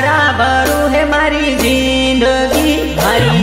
તારા ભરું હે મારી જિંદગી. મારી